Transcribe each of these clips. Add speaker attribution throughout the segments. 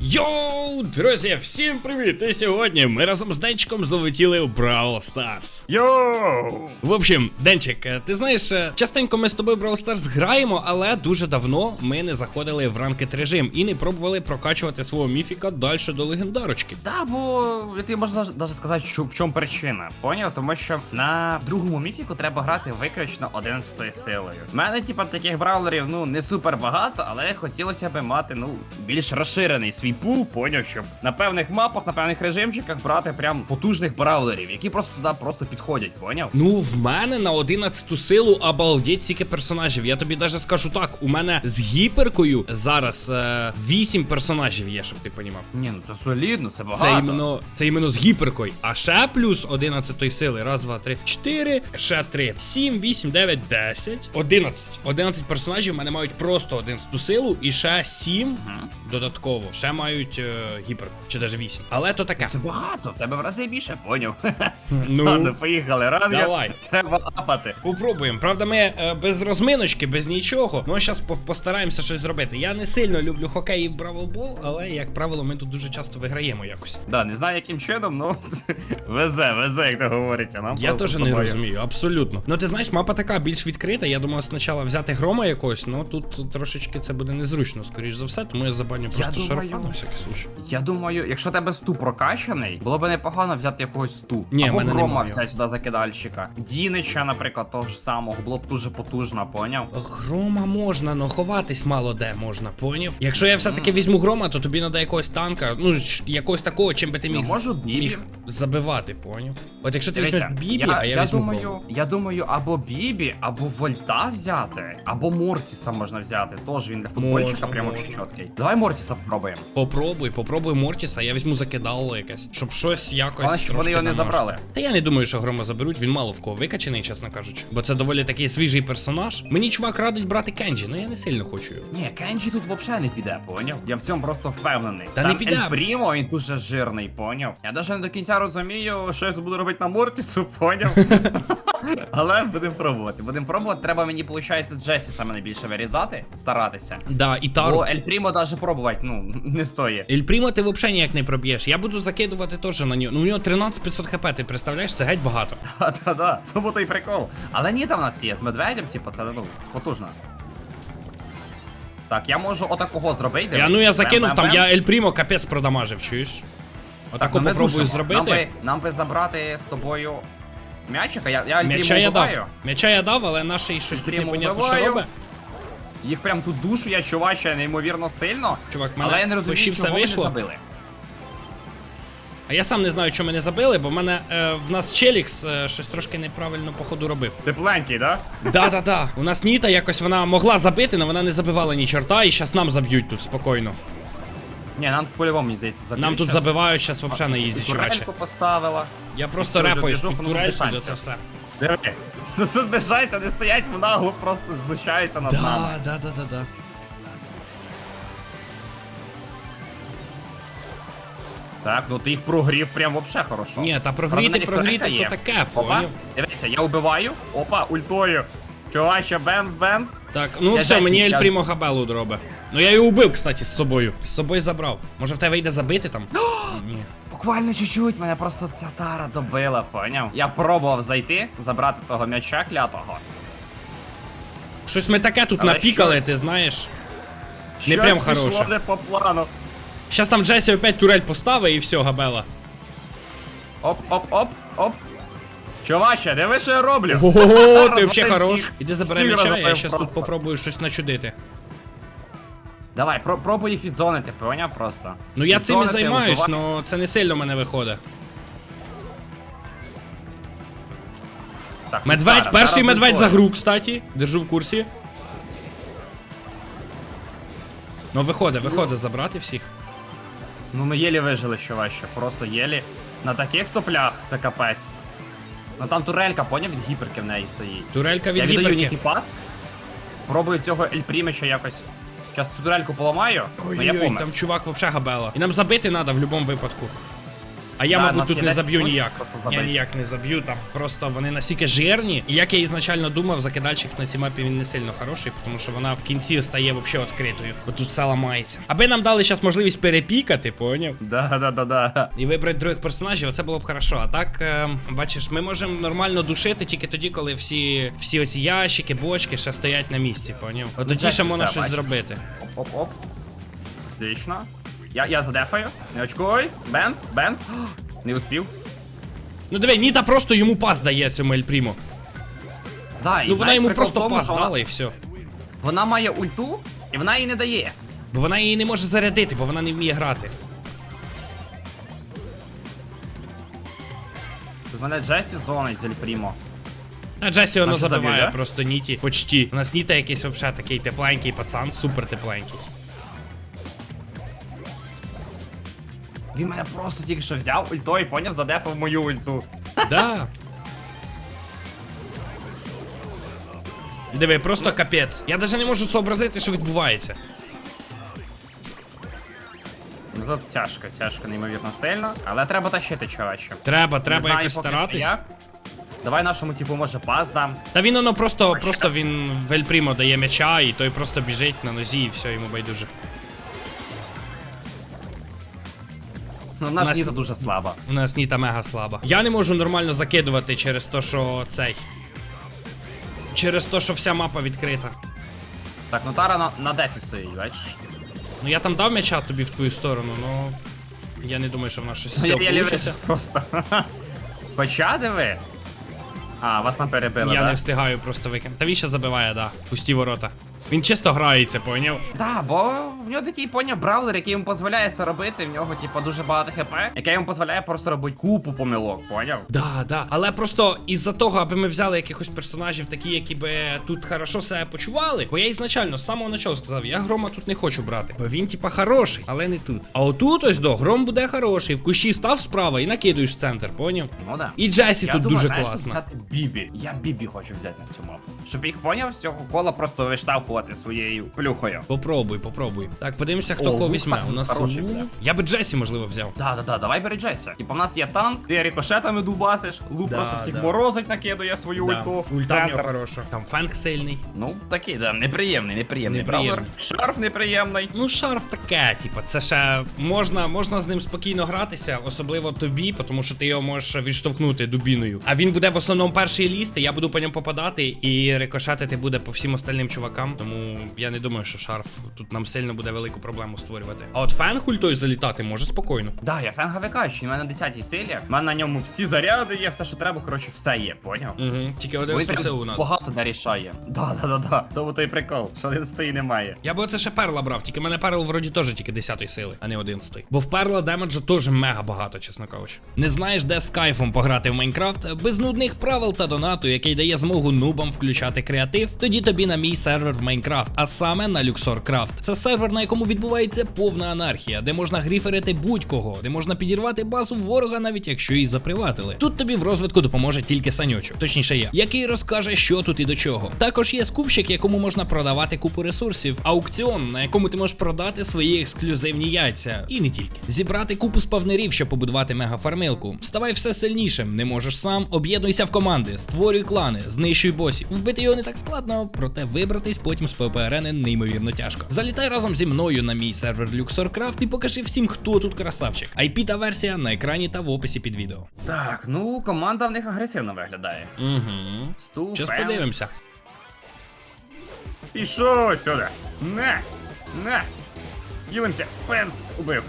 Speaker 1: Йоу, друзі, всім привіт! І сьогодні ми разом з Денчиком залетіли в Brawl Stars.
Speaker 2: Йоу!
Speaker 1: В общем, Денчик, е, ти знаєш, е, частенько ми з тобою Brawl Stars граємо, але дуже давно ми не заходили в ранкет режим і не пробували прокачувати свого міфіка далі до легендарочки.
Speaker 2: Да, бо ти можна навіть сказати, що в чому причина. Поняв? Тому що на другому міфіку треба грати виключно 11 силою. У мене, типа, таких браулерів, ну, не супер багато, але хотілося б мати, ну, більш розширений свій пул, поняв, щоб на певних мапах, на певних режимчиках брати прям потужних браулерів, які просто туди просто підходять, поняв?
Speaker 1: Ну, в мене на 11 силу обалдеть стільки персонажів. Я тобі даже скажу так: у мене з гіперкою зараз е, 8 персонажів є, щоб ти понімав.
Speaker 2: Ні, ну це солідно, це багато.
Speaker 1: Це іменно, це іменно з гіперкою. А ще плюс 11 сили. Раз, два, три, чотири, ще три, сім, вісім, дев'ять, десять, одинадцять. Одинадцять персонажів в мене мають просто 11 силу, і ще сім додатково. Ще мають е, гіперку, чи навіть вісім. Але то таке.
Speaker 2: Це багато, в тебе в рази більше, поняв?
Speaker 1: Ну,
Speaker 2: Ладно, поїхали, ранги.
Speaker 1: давай.
Speaker 2: Треба апати.
Speaker 1: Попробуємо. Правда, ми е, без розминочки, без нічого. Ну, зараз постараємося щось зробити. Я не сильно люблю хокей і бравлбол, але, як правило, ми тут дуже часто виграємо якось.
Speaker 2: Да, не знаю яким чином, ну везе, везе, як то говориться. Нам
Speaker 1: Я теж не розумію, абсолютно. Ну ти знаєш, мапа така більш відкрита. Я думав спочатку взяти грома якогось, ну тут трошечки це буде незручно, скоріш за все, тому я забаню просто шарафа на всякий случай.
Speaker 2: Я думаю, якщо тебе сту прокачаний, було б непогано взяти якогось сту.
Speaker 1: Ні,
Speaker 2: Або
Speaker 1: мене
Speaker 2: грома
Speaker 1: немає.
Speaker 2: взяти сюди закидальщика. Дінича, наприклад, того ж самого, було б дуже потужно, поняв?
Speaker 1: Грома можна, но ховатись мало де можна, поняв? Якщо я все-таки візьму грома, то тобі треба якогось танка, ну ж, якогось такого, чим би ти міг,
Speaker 2: Ну, можу Бібі.
Speaker 1: міг забивати, поняв? От якщо ти
Speaker 2: Дивися,
Speaker 1: візьмеш Бібі, а я,
Speaker 2: я
Speaker 1: візьму
Speaker 2: думаю,
Speaker 1: грома.
Speaker 2: я думаю, або Бібі, або Вольта взяти, або Мортіса можна взяти. Тож він для футбольчика
Speaker 1: Можна,
Speaker 2: прямо
Speaker 1: можна.
Speaker 2: чіткий. Давай Мортіса спробуємо.
Speaker 1: Попробуй, попробуй Мортіса, я візьму закидало якесь, щоб щось якось.
Speaker 2: Головне, щоб вони його не забрали.
Speaker 1: Та я не думаю, що грома заберуть, він мало в кого викачений, чесно кажучи. Бо це доволі такий свіжий персонаж. Мені чувак радить брати Кенджі, ну я не сильно хочу його.
Speaker 2: Ні, Кенджі тут взагалі не піде, поняв? Я в цьому просто впевнений.
Speaker 1: Та
Speaker 2: Там
Speaker 1: не піде.
Speaker 2: Ель Прімо, він дуже жирний, поняв? Я навіть не до кінця розумію, що я тут буду робити на Мортісу, поняв? Але будемо пробувати. Будемо пробувати. Треба мені, виходить, з Джесі саме найбільше вирізати, старатися.
Speaker 1: Да, і Тару.
Speaker 2: Бо Ель Прімо навіть пробувати, ну, не стоїть.
Speaker 1: Ель Прімо ти взагалі ніяк не проб'єш. Я буду закидувати теж на нього. Ну у нього 13500 хп, ти представляєш, це геть багато.
Speaker 2: Та-та-да, тому то й прикол. Але ні, там в нас є з медведем, типу, це ну, потужно. Так, я можу отакого зробити.
Speaker 1: Я, ну я закинув там,
Speaker 2: Бем-бем-бем.
Speaker 1: я Ель Прімо капець продамажив, чуєш?
Speaker 2: Ну, ми
Speaker 1: попробую
Speaker 2: душимо. Нам би,
Speaker 1: зробити.
Speaker 2: нам би забрати з тобою м'ячика. Я, я
Speaker 1: М'яча я дав. М'яча я дав, але наш щось тут непонятно що робить.
Speaker 2: Їх прям тут душу я чувача неймовірно сильно.
Speaker 1: Чувак,
Speaker 2: але
Speaker 1: мене
Speaker 2: я не розумію, чого вони
Speaker 1: вийшло.
Speaker 2: забили.
Speaker 1: А я сам не знаю, що мене забили, бо в мене е, в нас Челікс е, щось трошки неправильно походу робив.
Speaker 2: Тепленький, да?
Speaker 1: Да-да-да. У нас Ніта якось вона могла забити, але вона не забивала ні чорта, і зараз нам заб'ють тут спокійно.
Speaker 2: Ні, нам по-любому, мені здається, забили.
Speaker 1: Нам тут
Speaker 2: щас.
Speaker 1: забивають зараз взагалі на ізі, чуваче.
Speaker 2: Турельку поставила.
Speaker 1: Я просто
Speaker 2: Це вже
Speaker 1: репаю з
Speaker 2: движуха,
Speaker 1: під
Speaker 2: ну,
Speaker 1: турельку, де це все.
Speaker 2: Диви. Ну тут безжайця не стоять в наглу, просто знущаються над нами.
Speaker 1: Да, да, да, да, да.
Speaker 2: Так, ну ти їх прогрів прям вообще хорошо.
Speaker 1: Ні, та прогріти, прогріти, то таке,
Speaker 2: Опа, дивися, я убиваю. Опа, ультою. Чуваче, бемс, бемс.
Speaker 1: Так, ну
Speaker 2: Я
Speaker 1: все, мені Ель Прімо Габелу дробе. Ну я його убив, кстати, з собою. З собою забрав. Може в тебе йде забити там? Ні.
Speaker 2: Буквально чуть-чуть, мене просто ця тара добила, поняв? Я пробував зайти, забрати того м'яча клятого.
Speaker 1: Щось ми таке тут
Speaker 2: Але
Speaker 1: напікали,
Speaker 2: щось-
Speaker 1: ти знаєш. Не
Speaker 2: Щось
Speaker 1: прям хороше.
Speaker 2: не по плану.
Speaker 1: Щас там Джесі опять турель поставить і все, Габела.
Speaker 2: Оп, оп, оп, оп. Чуваче, диви, що я роблю.
Speaker 1: Ого, ти взагалі хорош. Іди забирай
Speaker 2: Всіх
Speaker 1: м'яча, я
Speaker 2: розвалив
Speaker 1: щас тут
Speaker 2: просто.
Speaker 1: попробую щось начудити.
Speaker 2: Давай, про- пробуй їх відзонити, поняв просто.
Speaker 1: Ну я цим і
Speaker 2: Відзонити,
Speaker 1: займаюсь,
Speaker 2: вбивати.
Speaker 1: але це не сильно в мене виходить.
Speaker 2: Так,
Speaker 1: Медведь,
Speaker 2: зараз,
Speaker 1: перший
Speaker 2: зараз
Speaker 1: медведь за гру, кстати. Держу в курсі. Ну виходить, виходить забрати всіх.
Speaker 2: Ну ми єлі вижили, що важче, просто єлі. На таких соплях це капець. Ну там турелька, поняв, від гіперки в неї стоїть.
Speaker 1: Турелька
Speaker 2: Я
Speaker 1: від
Speaker 2: віддаю
Speaker 1: гіперки.
Speaker 2: Нікі пас. Пробую цього Ельпрімича якось. Зараз турельку поламаю, ну я
Speaker 1: Ой-ой-ой,
Speaker 2: помер.
Speaker 1: там чувак вообще габела. І нам забити треба в будь-якому випадку. А я,
Speaker 2: Да,
Speaker 1: мабуть, тут не заб'ю ніяк. Я ніяк не заб'ю там. Просто вони настільки жирні. І як я ізначально думав, закидальщик на цій мапі він не сильно хороший, тому що вона в кінці стає взагалі відкритою. Бо тут все ламається. Аби нам дали зараз можливість перепікати, поняв?
Speaker 2: Да, да, да, да.
Speaker 1: І вибрати других персонажів, це було б хорошо. А так, е, бачиш, ми можемо нормально душити тільки тоді, коли всі, всі оці ящики, бочки ще стоять на місці, поняв? От тоді
Speaker 2: Ну,
Speaker 1: ще можна щось зробити.
Speaker 2: Оп-оп. Отлично. Я, я задефаю. Не очкуй. Бемс, бемс. О, Не успів.
Speaker 1: Ну диви, Ніта просто йому пас дає цьому Ель Прімо.
Speaker 2: Да, і
Speaker 1: Ну вона йому просто
Speaker 2: тому,
Speaker 1: пас
Speaker 2: що
Speaker 1: дала і все.
Speaker 2: вона має ульту, і вона її не дає.
Speaker 1: Бо вона її не може зарядити, бо вона не вміє грати.
Speaker 2: Тут мене Джесі зонить з Ельпрімо.
Speaker 1: А Джесі воно забиває
Speaker 2: заб'є, да?
Speaker 1: просто Ніті. Почти. У нас Ніта якийсь взагалі такий тепленький пацан, супер тепленький.
Speaker 2: Він мене просто тільки що взяв ультою і поняв, задефав мою ульту.
Speaker 1: Да. Диви, просто капець. Я навіть не можу зобразити, що відбувається.
Speaker 2: Ну тут тяжко, тяжко, неймовірно сильно. Але треба тащити, чуваче.
Speaker 1: Треба, треба
Speaker 2: знаю
Speaker 1: якось старатись.
Speaker 2: як. Давай нашому типу може пас дам.
Speaker 1: Та він воно просто, просто він в Ель Прімо дає м'яча, і той просто біжить на нозі, і все, йому байдуже.
Speaker 2: Ну, в нас
Speaker 1: нас-
Speaker 2: Ніта дуже слаба.
Speaker 1: У нас Ніта мега слаба. Я не можу нормально закидувати через те, що цей. Через те, що вся мапа відкрита.
Speaker 2: Так, ну Тара на, на дефі стоїть, бачиш?
Speaker 1: Ну я там дав м'яча тобі в твою сторону, ну. Я не думаю, що в нас щось
Speaker 2: Ну, я, я просто. Хоча диви. А, вас там перебили,
Speaker 1: Я
Speaker 2: да?
Speaker 1: не встигаю просто викинути. Та він ще забиває, да. Пусті ворота. Він чисто грається, поняв?
Speaker 2: Да, бо в нього такий поняв бравлер, який йому дозволяє це робити. В нього, типу, дуже багато хп, яке йому дозволяє просто робити купу помилок, поняв?
Speaker 1: Да, да. Але просто із-за того, аби ми взяли якихось персонажів, такі, які би тут хорошо себе почували. Бо я ізначально з самого початку сказав, я грома тут не хочу брати. Бо він, типа, хороший, але не тут. А отут ось до гром буде хороший. В кущі став справа і накидуєш в центр, поняв?
Speaker 2: Ну да.
Speaker 1: І Джесі
Speaker 2: Я
Speaker 1: тут
Speaker 2: думаю,
Speaker 1: дуже класно.
Speaker 2: Бібі. Я Бібі хочу взяти на цю мапу. Щоб їх поняв з цього кола просто виштовхувати своєю плюхою.
Speaker 1: Попробуй, попробуй. Так, подивимося, хто
Speaker 2: О,
Speaker 1: кого візьме. У нас
Speaker 2: хороший,
Speaker 1: Лу- Я би Джесі, можливо, взяв.
Speaker 2: Да, да, да, давай бери Джесі. Типа в нас є танк, ти рикошетами дубасиш, Лу
Speaker 1: Да,
Speaker 2: просто всіх
Speaker 1: да.
Speaker 2: морозить, накидує свою ульту.
Speaker 1: Ульта в
Speaker 2: Центр.
Speaker 1: хороша. Там фенг сильний.
Speaker 2: Ну, такий, да, неприємний, неприємний.
Speaker 1: Неприємний.
Speaker 2: бравлер. Шарф неприємний.
Speaker 1: Ну, шарф таке, типа, це ще можна, можна з ним спокійно гратися, особливо тобі, тому що ти його можеш відштовхнути дубіною. А він буде в основному перший лізти, я буду по ньому попадати, і рикошетити буде по всім остальним чувакам. Тому я не думаю, що шарф тут нам сильно буде велику проблему створювати. А от фен ультою залітати може спокійно.
Speaker 2: Да, я фен ГВК, у мене на 10 силі. У мене на ньому всі заряди є, все, що треба, коротше, все є, поняв?
Speaker 1: Угу. Тільки один СУ
Speaker 2: прям
Speaker 1: надо.
Speaker 2: багато не рішає. Да, да, да, да. Тому той прикол, що один стоїть немає.
Speaker 1: Я би оце ще перла брав, тільки в мене перл вроді теж тільки 10 сили, а не 11. Бо в перла демеджу теж мега багато, чесно кажучи. Не знаєш, де з кайфом пограти в Майнкрафт без нудних правил та донату, який дає змогу нубам включати креатив. Тоді тобі на мій сервер в Майнкрафт, а саме на Craft. Це сервер, на якому відбувається повна анархія, де можна гріферити будь-кого, де можна підірвати базу ворога, навіть якщо її заприватили. Тут тобі в розвитку допоможе тільки санючок, точніше я, який розкаже, що тут і до чого. Також є скупщик, якому можна продавати купу ресурсів, аукціон, на якому ти можеш продати свої ексклюзивні яйця, і не тільки. Зібрати купу спавнерів, щоб побудувати мегафармилку. Ставай все сильнішим, не можеш сам, об'єднуйся в команди, створюй клани, знищуй босів. Вбити його не так складно, проте вибратись потім з ППРН неймовірно тяжко. Залітай разом зі мною на мій сервер Luxor і покажи всім, хто тут красавчик. IP та версія на екрані та в описі під відео.
Speaker 2: Так, ну команда в них агресивно виглядає.
Speaker 1: Угу.
Speaker 2: Сту,
Speaker 1: Щас подивимося.
Speaker 2: Пішов отсюда. Не! Не! Ділимося. Пемс убив.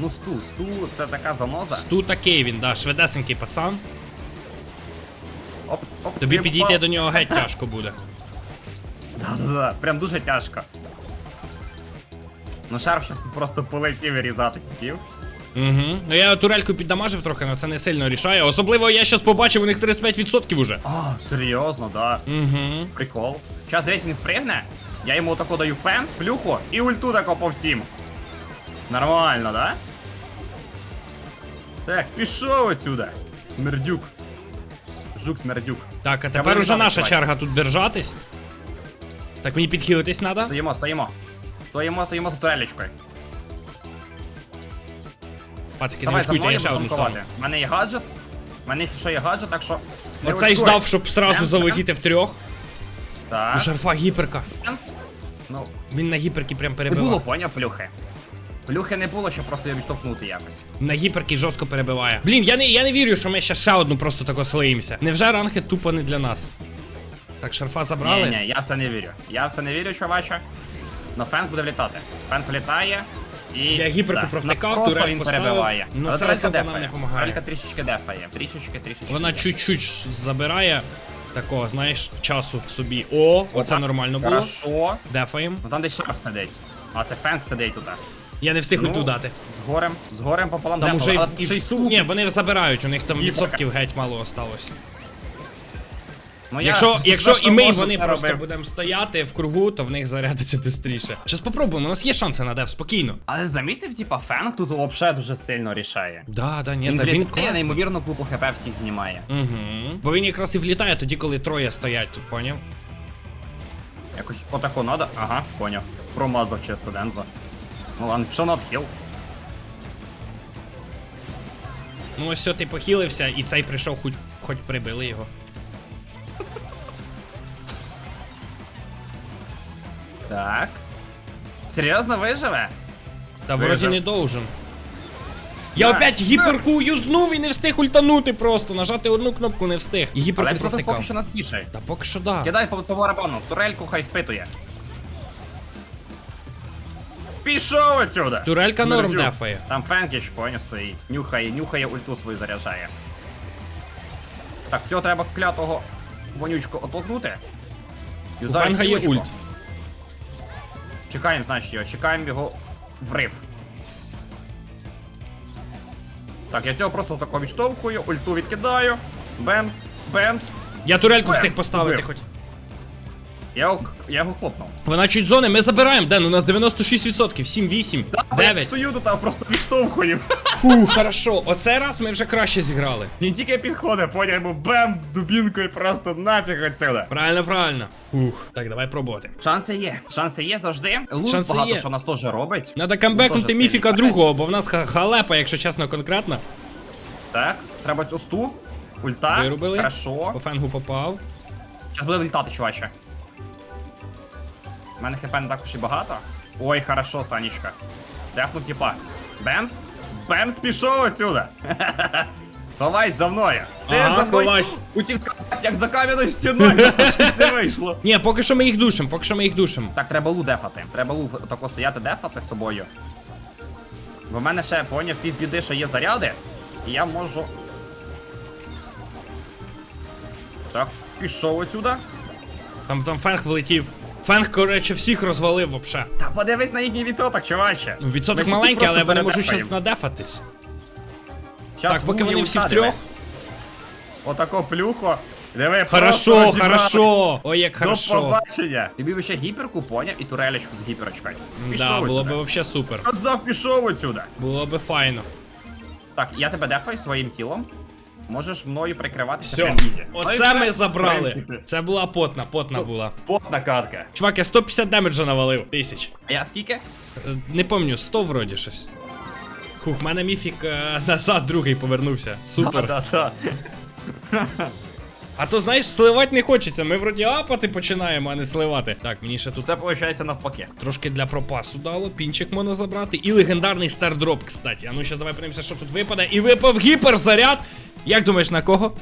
Speaker 2: Ну, сту, сту, це така заноза.
Speaker 1: Сту такий він, да, шведесенький пацан.
Speaker 2: Оп, оп,
Speaker 1: Тобі
Speaker 2: ти
Speaker 1: підійти до нього геть тяжко буде.
Speaker 2: Да, да, да, прям дуже тяжко. Ну, шарф щас тут просто полетів різати типів.
Speaker 1: Угу. Ну я турельку піддамажив трохи, але це не сильно рішає. Особливо я щас побачив, у них 35% уже.
Speaker 2: А, серйозно, да.
Speaker 1: Угу.
Speaker 2: Прикол. Десь він впригне, я йому тако даю пемс, плюху і ульту тако по всім. Нормально, да? Так, пішов отсюда. Смердюк. Жук смердюк.
Speaker 1: Так, а
Speaker 2: Треба
Speaker 1: тепер уже наша черга тут держатись. Так, мені підхилитись треба?
Speaker 2: Стоїмо, стоїмо. Стоїмо, стоїмо за турелечкою.
Speaker 1: Пацики, не
Speaker 2: Давай за
Speaker 1: очкуйте, я ще одну
Speaker 2: будемо. У мене є гаджет. У мене якщо що є гаджет, так що. не
Speaker 1: Оцей
Speaker 2: очкуй.
Speaker 1: ждав, щоб сразу
Speaker 2: Бемс,
Speaker 1: залетіти в трьох. У
Speaker 2: Так.
Speaker 1: шарфа гіперка.
Speaker 2: Бемс. Ну,
Speaker 1: Він на гіперки прям
Speaker 2: не було,
Speaker 1: перебиває.
Speaker 2: поняв, плюхи. Плюхи не було, щоб просто його відштовхнути якось.
Speaker 1: На гіперки жорстко перебиває. Блін, я не, я не вірю, що ми ще ще одну просто тако слиємося. Невже ранги тупо не для нас? Так, шарфа забрали.
Speaker 2: Ні, ні, я в це не вірю. Я в це не вірю, чуваче. Но Фенк буде влітати. Фенк влітає. І
Speaker 1: Я гіперку
Speaker 2: Да,
Speaker 1: провтикав,
Speaker 2: просто він
Speaker 1: поставив.
Speaker 2: перебиває.
Speaker 1: Ну,
Speaker 2: Але
Speaker 1: це особо нам
Speaker 2: дефає.
Speaker 1: не помагає.
Speaker 2: Турелька трішечки дефає. Трішечки, трішечки.
Speaker 1: Вона
Speaker 2: дефає.
Speaker 1: чуть-чуть забирає такого, знаєш, часу в собі. О, оце нормально було.
Speaker 2: Хорошо.
Speaker 1: Дефаєм.
Speaker 2: Ну там десь шар сидить. А це Фенк сидить тут.
Speaker 1: Я не встиг
Speaker 2: Ну,
Speaker 1: ульту дати.
Speaker 2: З горем, з горем пополам
Speaker 1: Там уже
Speaker 2: але
Speaker 1: і,
Speaker 2: ще й
Speaker 1: і
Speaker 2: суп.
Speaker 1: Ні, вони забирають, у них там відсотків геть мало осталось.
Speaker 2: Ну, я
Speaker 1: Якщо, якщо і ми, вони просто
Speaker 2: робив.
Speaker 1: будемо стояти в кругу, то в них зарядиться швидше. Щас попробуємо, у нас є шанси на деф, спокійно.
Speaker 2: Але замітив, типа, Фенк тут взагалі дуже сильно рішає.
Speaker 1: Да, да, ні,
Speaker 2: Він
Speaker 1: та він класний.
Speaker 2: неймовірно купу хп всіх знімає.
Speaker 1: Угу. Бо він якраз і влітає тоді, коли троє стоять тут, поняв?
Speaker 2: Якось отако надо. Ага, поняв. Промазав чисто Дензо. Ну ладно, пішов на отхіл.
Speaker 1: Ну ось все, ти похилився, і цей прийшов, хоч, хоч прибили його.
Speaker 2: Так. Серйозно виживе?
Speaker 1: Та
Speaker 2: Вижив.
Speaker 1: вроді не должен. Я
Speaker 2: Да.
Speaker 1: опять гіперку юзнув і не встиг ультанути просто. Нажати одну кнопку не встиг. І
Speaker 2: Але
Speaker 1: гіперку
Speaker 2: просто поки що нас більше.
Speaker 1: Та поки що да.
Speaker 2: Кидай по, по барабану, турельку хай впитує. Пішов отсюда!
Speaker 1: Турелька норм дефає.
Speaker 2: Там Фенкіч, поняв, стоїть. Нюхає, нюхає, ульту свою заряджає. Так, цього треба клятого вонючку оттолкнути.
Speaker 1: У Фенга є ульт.
Speaker 2: Чекаємо, значить, його, чекаємо його врив. Так, я цього просто тако відштовхую, ульту відкидаю. Бемс, бемс.
Speaker 1: Я турельку
Speaker 2: Бемс,
Speaker 1: встиг поставити
Speaker 2: вбив.
Speaker 1: хоч.
Speaker 2: Я його, я його хлопнув.
Speaker 1: Вона чуть зони, ми забираємо. Ден, у нас 96%, 7, 8,
Speaker 2: Я
Speaker 1: 9.
Speaker 2: стою тут, а просто відштовхую.
Speaker 1: Фу, хорошо. Оцей раз ми вже краще зіграли.
Speaker 2: Він тільки підходить, поняв, йому бем, дубінкою просто нафіг отсюда.
Speaker 1: Правильно, правильно. Ух, так, давай пробувати.
Speaker 2: Шанси є. Шанси є завжди. Лут
Speaker 1: Шанси
Speaker 2: багато
Speaker 1: є.
Speaker 2: що нас теж робить.
Speaker 1: Надо камбекнути міфіка
Speaker 2: сильний.
Speaker 1: другого, бо в нас ха- халепа, якщо чесно, конкретно.
Speaker 2: Так, треба цю сту. Ульта.
Speaker 1: Вирубили.
Speaker 2: Хорошо.
Speaker 1: По фенгу попав.
Speaker 2: Зараз буде вилітати, чуваче. У мене хп не також і багато. Ой, хорошо, Санечка. Дефнув типа. Бемс? Бемс пішов отсюда. Ховайся за мною. Ти
Speaker 1: Ага,
Speaker 2: за мною. Хотів сказати, як за кам'яною стіною, щось не вийшло.
Speaker 1: Ні, поки що ми їх душимо, поки що ми їх душимо.
Speaker 2: Так, треба лу дефати. Треба лу тако стояти дефати з собою. Бо в мене ще поняв півбіди, що є заряди, і я можу. Так, пішов отсюда.
Speaker 1: Там там фенг влетів. Фенг, коротше, всіх розвалив вообще.
Speaker 2: Та подивись на їхній відсоток, чуваче.
Speaker 1: Ну, відсоток
Speaker 2: Ми
Speaker 1: маленький,
Speaker 2: просто
Speaker 1: але вони можуть
Speaker 2: передефаємо.
Speaker 1: щось надефатись.
Speaker 2: Щас
Speaker 1: Так, поки
Speaker 2: Лу
Speaker 1: вони всі втрьох.
Speaker 2: диви. Отако плюхо. Диви,
Speaker 1: Хорошо,
Speaker 2: розібрали.
Speaker 1: хорошо. Ой, як
Speaker 2: До
Speaker 1: хорошо.
Speaker 2: побачення. Тобі би ще гіперку поняв і турелечку з гіперочкою. Пішов
Speaker 1: Да, було б вообще супер.
Speaker 2: Казав, пішов отсюда.
Speaker 1: Було би файно.
Speaker 2: Так, я тебе дефаю своїм тілом. Можеш мною прикриватися
Speaker 1: Все,
Speaker 2: прям ізі.
Speaker 1: Оце ми забрали.
Speaker 2: принципі.
Speaker 1: Це була потна, потна була.
Speaker 2: Потна катка.
Speaker 1: Чувак, я 150 демеджа навалив. Тисяч.
Speaker 2: А я скільки?
Speaker 1: Е, Не помню, 100 вроді щось. Хух, в мене міфік е, назад другий повернувся. Супер.
Speaker 2: Да, да,
Speaker 1: А то знаєш, сливати не хочеться. Ми вроді апати починаємо, а не сливати. Так, мені ще тут
Speaker 2: Все виходить навпаки.
Speaker 1: трошки для пропасу дало. Пінчик можна забрати. І легендарний стардроп, кстати. А ну зараз давай подивимося, що тут випаде. І випав гіперзаряд. Як думаєш, на кого?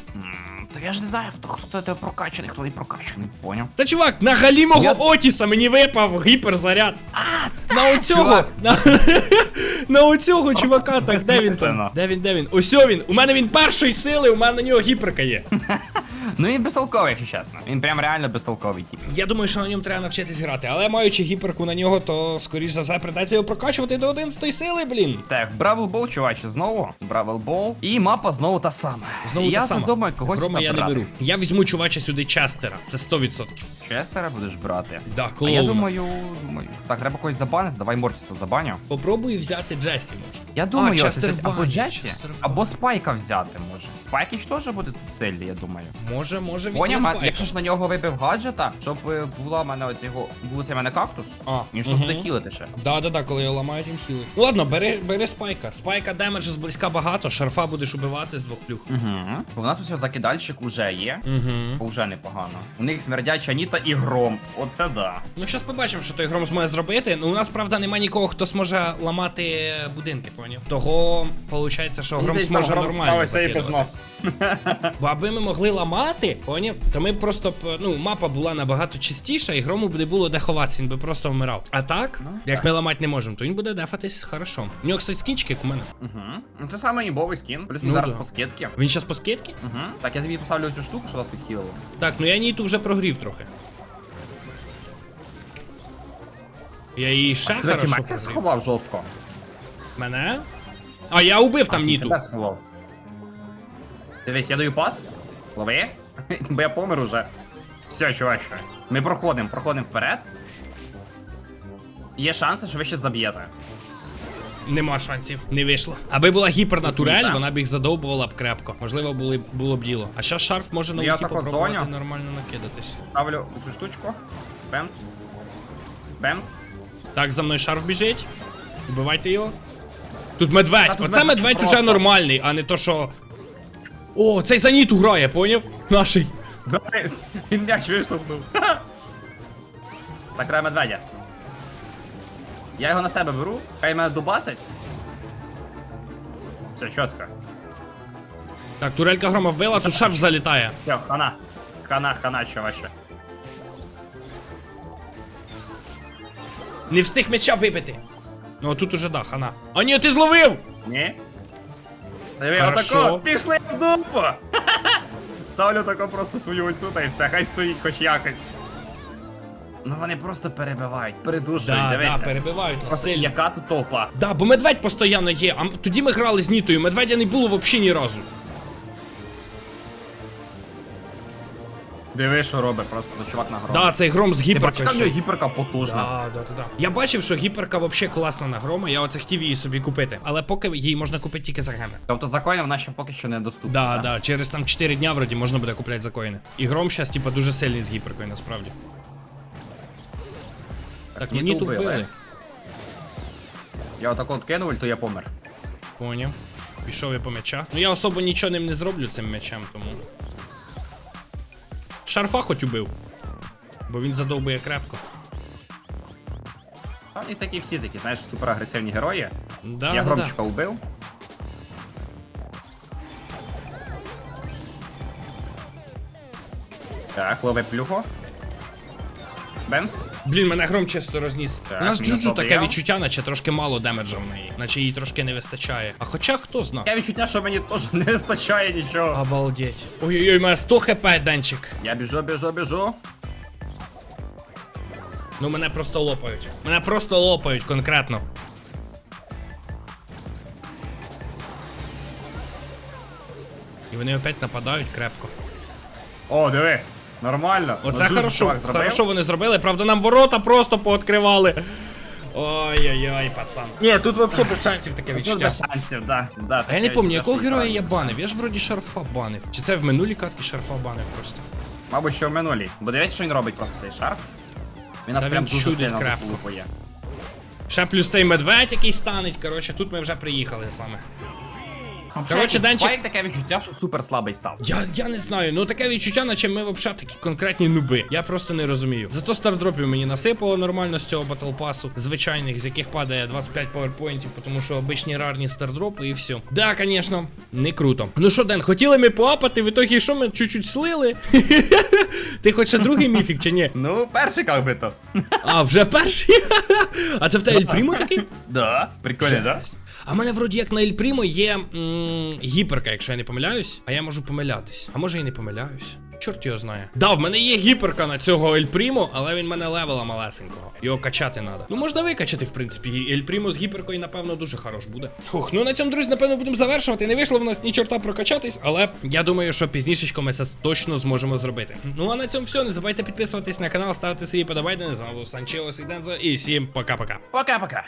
Speaker 2: Та я ж не знаю, хто хто тебе прокачаний, хто не прокачаний, поняв.
Speaker 1: Та чувак, на галімого
Speaker 2: Я-
Speaker 1: Отіса мені випав гіперзаряд. А, на оцього.
Speaker 2: чувак.
Speaker 1: На, на оцього чувака. Так, де він там?
Speaker 2: безсмислено.
Speaker 1: Де він, де він? Ось він. У мене він першої сили, у мене на нього гіперка є.
Speaker 2: Ну він безтолковий, якщо чесно. Він прям реально безтолковий, тип.
Speaker 1: Я думаю, що на ньому треба навчитись грати, але маючи гіперку на нього, то скоріш за все придеться його прокачувати до 11 сили, блін.
Speaker 2: Так, Бравл Бол, чуваче, знову. Бравл Бол. І мапа знову та сама.
Speaker 1: Знову
Speaker 2: І
Speaker 1: та
Speaker 2: я
Speaker 1: сама.
Speaker 2: задумаю когось
Speaker 1: Грома я не
Speaker 2: брати.
Speaker 1: беру. Я візьму чувача сюди Честера. Це 100%.
Speaker 2: Честера будеш брати.
Speaker 1: Да,
Speaker 2: А
Speaker 1: клоуна.
Speaker 2: я думаю, думаю. Так, треба когось забанити, давай Мортіса забаню.
Speaker 1: Попробуй взяти Джесі, може.
Speaker 2: Я думаю,
Speaker 1: А,
Speaker 2: це
Speaker 1: Честер в
Speaker 2: або
Speaker 1: бані,
Speaker 2: Джесі,
Speaker 1: Честер в
Speaker 2: або
Speaker 1: бані.
Speaker 2: Спайка взяти може. Спайкіч теж буде тут сильний, я думаю.
Speaker 1: Може, може візьме
Speaker 2: Поняв,
Speaker 1: спайка.
Speaker 2: якщо ж на нього вибив гаджета, щоб е, була в мене оцього, був мене кактус,
Speaker 1: А,
Speaker 2: він ж тут буде хілити ще.
Speaker 1: Да, да, да, коли його ламають, він хілить. Ну ладно, бери, бери спайка. Спайка демеджа зблизька багато, шарфа будеш убивати з двох плюх.
Speaker 2: Угу. У нас ось закидальщик уже є.
Speaker 1: Угу.
Speaker 2: Уже непогано. У них смердяча Ніта і гром. Оце да.
Speaker 1: Ну, щас побачимо, що той гром зможе зробити. Ну, у нас, правда, нема нікого, хто зможе ламати будинки, поняв? Того, виходить, що гром зможе нормально закидувати.
Speaker 2: нас.
Speaker 1: Бо аби ми могли ламати, поняв, то ми просто б, ну, мапа була набагато чистіша, і грому б не було де ховатися, він би просто вмирав. А так,
Speaker 2: Ну,
Speaker 1: як
Speaker 2: так.
Speaker 1: ми ламати не можемо, то він буде дефатись хорошо. У нього, кстати, скінчик, як у мене.
Speaker 2: Угу. Ну це саме імбовий скін. Плюс він
Speaker 1: Ну
Speaker 2: зараз
Speaker 1: да.
Speaker 2: по скидці.
Speaker 1: Він зараз по скидці?
Speaker 2: Угу. Так, я тобі поставлю цю штуку, що вас підхилило.
Speaker 1: Так, ну я Ніту вже прогрів трохи. Я її ще
Speaker 2: Кстати,
Speaker 1: хорошо прогрів.
Speaker 2: сховав жорстко.
Speaker 1: Мене? А я убив там
Speaker 2: А,
Speaker 1: Ніту.
Speaker 2: Себе сховав. Дивись, я даю пас. Лови. Бо я помер уже. Все, чуваче. Ми проходимо, проходимо вперед. Є шанси, що ви ще заб'єте.
Speaker 1: Нема шансів, не вийшло. Аби була гіперна турель,
Speaker 2: так.
Speaker 1: вона б їх задовбувала б крепко. Можливо, були, було б діло. А ще шарф може на
Speaker 2: от
Speaker 1: попробувати
Speaker 2: зоню.
Speaker 1: нормально накидатись.
Speaker 2: Ставлю цю штучку. Бемс. Бемс.
Speaker 1: Так, за мною шарф біжить. Вбивайте його. Тут медведь.
Speaker 2: Та тут
Speaker 1: Оце
Speaker 2: медведь
Speaker 1: медведь уже нормальний, а не то, що. О, цей за Ніту грає, поняв? Наший.
Speaker 2: Давай, він м'яч виштовхнув. Так, треба медведя. Я його на себе беру, хай мене дубасить. Все, чітко.
Speaker 1: Так, турелька грома вбила, тут шарф залітає.
Speaker 2: Все, хана. Хана, хана, чуваче.
Speaker 1: Не встиг м'яча вибити. Ну, а тут уже да, хана. А ні, ти зловив!
Speaker 2: Ні?
Speaker 1: Хорошо.
Speaker 2: отако, пішли в дупу! Ставлю тако просто свою ульту та і все, хай стоїть хоч якось. Ну вони просто перебивають, передушують,
Speaker 1: Да, да, перебивають нас
Speaker 2: Просто
Speaker 1: сильно.
Speaker 2: яка тут топа.
Speaker 1: Да, бо медведь постійно є, а м- тоді ми грали з Нітою, медведя не було взагалі ні разу.
Speaker 2: Диви, що робить, просто ну, чувак на гром.
Speaker 1: Да, цей гром з
Speaker 2: Ти
Speaker 1: гіперкою.
Speaker 2: бачиш, в
Speaker 1: ще.
Speaker 2: нього гіперка потужна.
Speaker 1: Да, да, да, да. Я бачив, що гіперка взагалі класна на грома, я оце хотів її собі купити. Але поки її можна купити тільки за геми.
Speaker 2: Тобто за коїни вона ще поки що не доступна.
Speaker 1: Да, да, через там 4 дня вроді можна буде купляти за коїни. І гром зараз, типа, дуже сильний з гіперкою, насправді. Так,
Speaker 2: Ніту
Speaker 1: Ніту
Speaker 2: вбили.
Speaker 1: вбили.
Speaker 2: Я отако от кинув, ульту я помер.
Speaker 1: Поняв. Пішов я по м'яча. Ну я особо нічого ним не зроблю цим м'ячем, тому. Шарфа хоч убив. Бо він задовбує крепко.
Speaker 2: Там і такі всі такі, знаєш, суперагресивні герої.
Speaker 1: Да,
Speaker 2: я
Speaker 1: да,
Speaker 2: громчика убив. Так, лови плюхо. Бемс.
Speaker 1: Блін, мене гром чисто розніс.
Speaker 2: Так,
Speaker 1: У нас Джуджу таке відчуття, наче трошки мало демеджа в неї, наче їй трошки не вистачає. А хоча хто зна.
Speaker 2: Я відчуття, що мені теж не вистачає нічого.
Speaker 1: Обалдеть. Ой-ой-ой, мене 100 хп, Денчик.
Speaker 2: Я біжу, біжу, біжу.
Speaker 1: Ну мене просто лопають. Мене просто лопають конкретно. І вони опять нападають крепко.
Speaker 2: О, диви. Нормально.
Speaker 1: Оце
Speaker 2: Ну,
Speaker 1: хорошо. Хорошо вони зробили. Правда, нам ворота просто пооткривали. Ой-ой-ой, пацан. Ні, тут взагалі без шансів таке
Speaker 2: Тут без шансів, да. да
Speaker 1: А я не пам'ятаю, якого героя я банив? Я ж вроді шарфа банив. Чи це в минулій катки шарфа банив просто?
Speaker 2: Мабуть, що в минулій. Бо дивись, що він робить просто цей шарф. Він нас
Speaker 1: Та
Speaker 2: прям
Speaker 1: він
Speaker 2: дуже сильно
Speaker 1: крепко. Ще плюс цей медведь, який станеть. Коротше, тут ми вже приїхали з вами. Коротше, Денчик-
Speaker 2: Спайк таке відчуття, що супер слабий став.
Speaker 1: Я, я не знаю, ну таке відчуття, наче ми взагалі такі конкретні нуби. Я просто не розумію. Зато стардропів мені насипало нормально з цього батлпасу, звичайних, з яких падає 25 паверпойнтів, тому що обичні рарні стардропи і все. Да, звісно, не круто. Ну що, Ден, хотіли ми поапати, в ітогі що ми чуть-чуть слили? Ти хоч ще другий міфік чи ні?
Speaker 2: Ну, перший як би то.
Speaker 1: А, вже перший? А це в тебе Ель Прімо такий?
Speaker 2: Да, прикольно, да?
Speaker 1: А в мене вроді як на Ель Прімо є м, гіперка, якщо я не помиляюсь, а я можу помилятись. А може і не помиляюсь. чорт його знає. Да, в мене є гіперка на цього Ель Прімо, але він мене левела малесенького. Його качати треба. Ну можна викачати, в принципі. Ель Прімо з гіперкою, напевно, дуже хорош буде. Хух, ну на цьому, друзі, напевно, будемо завершувати. Не вийшло в нас ні чорта прокачатись, але я думаю, що пізнішечко ми це точно зможемо зробити. Ну а на цьому все. Не забувайте підписуватись на канал, ставити свої подобайки. З вами був Санчелос і Дензо, і всім пока-пока.
Speaker 2: Пока-пока.